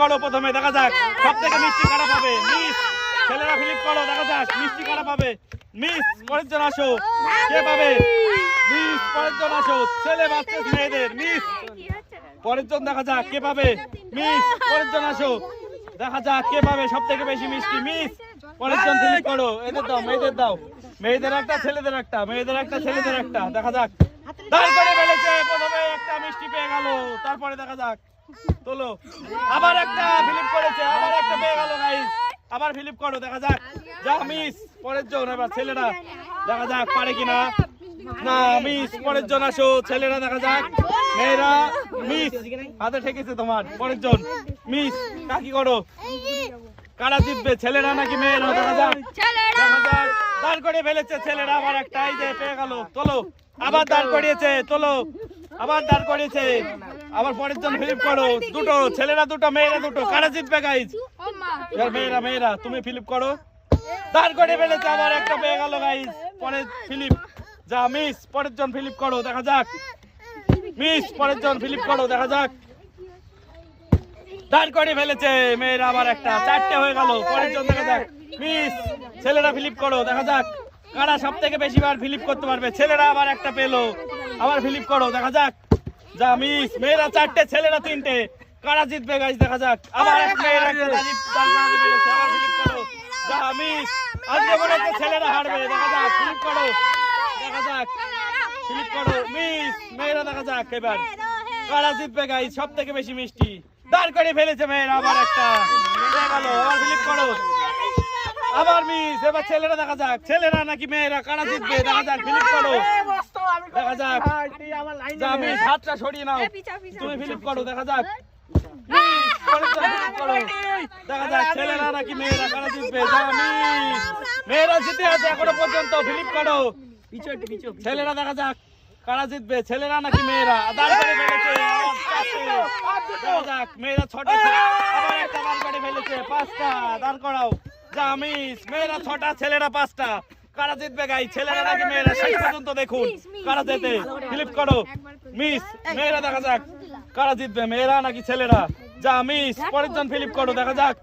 করো প্রথমে, দেখা যাক। সব থেকে মিষ্টি কারা পাবে? মিস, ছেলেরা ফিলিপ করো, দেখা যাক, মিষ্টি কারা পাবে? মিস পরের জন আসো। কে পাবে? মিস পরের জন আসো। ছেলে, বাচ্চা মেয়েদের মিস। পরের জন দেখা যাক, কে পাবে? মিস পরের জন আসো। দেখা যাক, কে পাবে সব থেকে বেশি মিষ্টি? মিস পরের জন ফিলিপ করো। এদের দাও, মেয়েদের দাও। মেয়েদের একটা, ছেলেদের একটা, মেয়েদের একটা, ছেলেদের একটা। দেখা যাক। তারপরে ফেলেছে প্রথমে একটা মিষ্টি পেয়ে গেল। তারপরে দেখা যাক। তোলো। আবার একটা ফিলিপ করেছে আবার একটা পেয়ে গেল গাইস আবার ফিলিপ করো দেখা যাক। যা মিস পরের জন এবার ছেলেরা। দেখা যাক পারে কিনা। না মিস পরের জন আসো ছেলেরা দেখা যাক। মেয়েরা মিস হাতে ঠেকেছে তোমার পরের জন। মিস কাকি করো। কারা জিতবে ছেলেরা নাকি মেয়েরা? দেখা যাক। দেখা যাক। দাঁড় করে ফেলেছে ছেলেরা আবার একটা এই যে পেয়ে গেল। তোলো। আবার দাঁড় করিয়েছে তোলো। আবার দাঁড় করিয়েছে। আবার পরের জন ফিলিপ করো। দুটো ছেলেরা দুটো মেয়েরা দুটো। কারা জিতবে গাইজ মেয়েরা মেয়েরা তুমি ফিলিপ করো। দাঁড় করে ফেলেছে আবার একটা পেয়ে গেল গাইজ পরের ফিলিপ। যা মিস পরের জন ফিলিপ করো দেখা যাক। মিস পরের জন ফিলিপ করো দেখা যাক। দাঁড় করে ফেলেছে মেয়েরা আবার একটা। চারটে হয়ে গেল পরের জন দেখা যাক। মিস ছেলেরা ফিলিপ করো দেখা যাক। কারা সব থেকে বেশি বার ফিলিপ করতে পারবে? ছেলেরা আবার একটা পেল আবার ফিলিপ করো দেখা যাক। যা মিস মেয়েরা চারটে ছেলেরা তিনটে কারা জিতবে গাইজ দেখা যাক আবার এক মেয়েরা আবার ফিলিপ করো যা আজকে মনে হচ্ছে ছেলেরা হারবে দেখা যাক ফিলিপ করো দেখা যাক ফিলিপ করো মিস মেয়েরা দেখা যাক এবার কারা জিতবে গাইজ সব থেকে বেশি মিষ্টি দাঁড় করে ফেলেছে মেয়েরা আবার একটা হয়ে আবার ফিলিপ করো আবার মিস এবার ছেলেরা দেখা যাক ছেলেরা নাকি মেয়েরা কারা জিতবে দেখা যাক ফিলিপ করো দেখা যাক যা মিস হাতটা সরিয়ে নাও তুমি ফিলিপ করো দেখা যাক। দেখা যাক ছেলেরা নাকি মেয়েরা কারা জিতবে মেয়েরা জিতে আছে এখনও পর্যন্ত ফিলিপ করো ছেলেরা দেখা যাক কারা জিতবে ছেলেরা নাকি মেয়েরা দাঁড় করে ফেলেছে দেখা যাক মেয়েরা ছটা আবার একটা দাঁড় করে ফেলেছে পাঁচটা দাঁড় করাও জামিস মেয়েরা ছটা ছেলেরা পাঁচটা কারা জিতবে গাই ছেলেরা নাকি মেয়েরা? শেষ পর্যন্ত দেখুন কারা জেতে ফিলিপ করো মিস মেয়েরা দেখা যাক কারা জিতবে মেয়েরা নাকি ছেলেরা? যা মিস পরের জন ফিলিপ করো দেখা যাক।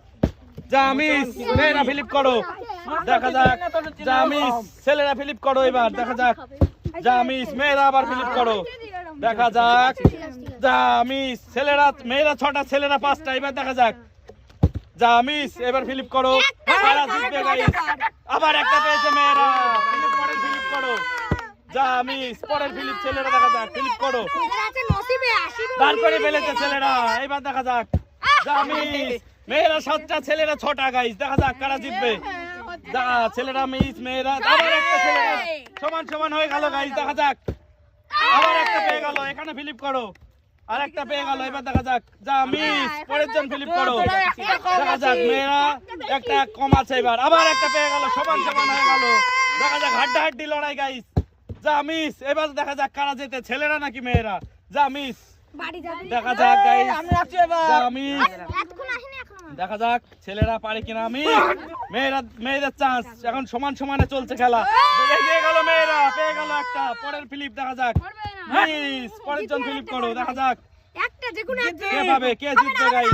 যা মিস মেয়েরা ফিলিপ করো দেখা যাক। যা মিস ছেলেরা ফিলিপ করো এবার দেখা যাক। যা মিস মেয়েরা আবার ফিলিপ করো দেখা যাক। যা মিস ছেলেরা মেয়েরা ছটা ছেলেরা পাঁচটা এবার দেখা যাক। যা মিস এবার ফিলিপ করো। কারা জিতবে গাইস আবার একটা পেয়েছে মেয়েরা। ফিলিপ করো যা মিস পরের ফিলিপ ছেলেরা দেখা যাক। ফিলিপ করো। ফেলেছে ছেলেরা। এবার দেখা যাক। যা মিস মেয়েরা সাতটা ছেলেরা ছটা গাইস দেখা যাক কারা জিতবে। যা ছেলেরা মিস মেয়েরা আবার একটা ছেলেরা। সমান সমান হয়ে গেল গাইস দেখা যাক। আবার একটা পেয়ে গেল। এখানে ফিলিপ করো। আর একটা পেয়ে গেল এবার দেখা যাক। যা মিস পরের জন ফিলিপ করো। দেখা যাক মেয়েরা একটা কম আছে এবার। আবার একটা পেয়ে গেল সমান সমান হয়ে গেল। দেখা যাক হাড্ডা হাড্ডি লড়াই গাইস যা মিস এবার দেখা যাক কারা যেতে ছেলেরা নাকি মেয়েরা? যা মিস। দেখা যাক গাইস যা মিস। দেখা যাক ছেলেরা পারে কিনা আমি মেয়েরা মেয়েদের চান্স এখন সমান সমানে চলছে খেলা। এগিয়ে গেল মেয়েরা পেয়ে গেল একটা। পরের ফিলিপ দেখা যাক। মিস পরের জন ফিলিপ করো দেখা যাক। একটা যে কোনো কে পাবে কে জিতবে গাইস